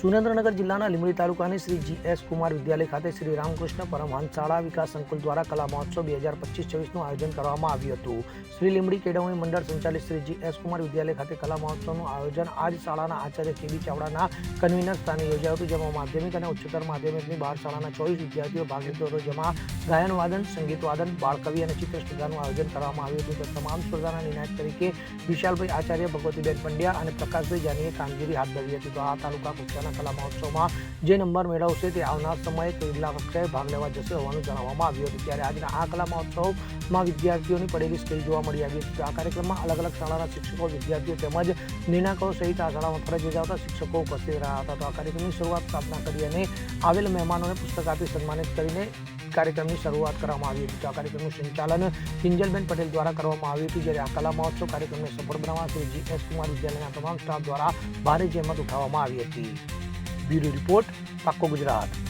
સુરેન્દ્રનગર જિલ્લાના લીંબડી તાલુકાની Shri G S Kumar વિદ્યાલય ખાતે શ્રી રામકૃષ્ણ પરમહંસ શાળા વિકાસ સંકુલ દ્વારા કલા મહોત્સવ બે હજાર પચીસ છવ્વીસનું આયોજન કરવામાં આવ્યું હતું. શ્રી લીંબડી કેળવણી મંડળ સંચાલિત શ્રી જી એસ કુમાર વિદ્યાલય ખાતે કલા મહોત્સવનું આયોજન આજ શાળાના આચાર્ય કેબી ચાવડાના કન્વીનર સ્થાને યોજાયું હતું, જેમાં માધ્યમિક અને ઉચ્ચતર માધ્યમિકની બાર શાળાના ચોવીસ વિદ્યાર્થીઓ ભાગ લીધો હતો, જેમાં ગાયન વાદન સંગીત વાદન બાળકવિ અને ચિત્ર સ્પર્ધાનું આયોજન કરવામાં આવ્યું હતું. તો તમામ સ્પર્ધાના નિર્ણાયક તરીકે વિશાલભાઈ આચાર્ય, ભગવતીબેન પંડ્યા અને પ્રકાશભાઈ જાનીએ કામગીરી હાથ ધરી હતી. તો આ તાલુકા કક્ષાના કલા મહોત્સવમાં જે નંબર મેળવશે તે આવનાર સમયે જિલ્લા કક્ષાએ ભાગ લેવા જશે હોવાનું જણાવવામાં આવ્યું હતું. ત્યારે આજના આ કલા મહોત્સવમાં વિદ્યાર્થીઓની પડેલી સ્કિલ જોવા મળી આવી હતી. તો આ કાર્યક્રમમાં અલગ અલગ શાળાના શિક્ષકો, વિદ્યાર્થીઓ તેમજ નિર્ણાયકો સહિત આ શાળામાં ફરજ બજાવતા શિક્ષકો ઉપસ્થિત રહ્યા હતા. તો આ કાર્યક્રમની શરૂઆત સ્થાપના કરી અને આવેલ મહેમાનોને પુસ્તક આપી સન્માનિત કરીને કાર્યક્રમની શરૂઆત કરવામાં આવી હતી. આ કાર્યક્રમનું સંચાલન કિંજલબેન પટેલ દ્વારા કરવામાં આવ્યું હતું, જ્યારે આ કલા મહોત્સવ કાર્યક્રમને સફળ બનાવવા શ્રી જી એસ કુમાર વિદ્યાલયના તમામ સ્ટાફ દ્વારા ભારે જહેમત ઉઠાવવામાં આવી હતી. બ્યુરો રિપોર્ટ પાક્કો ગુજરાત.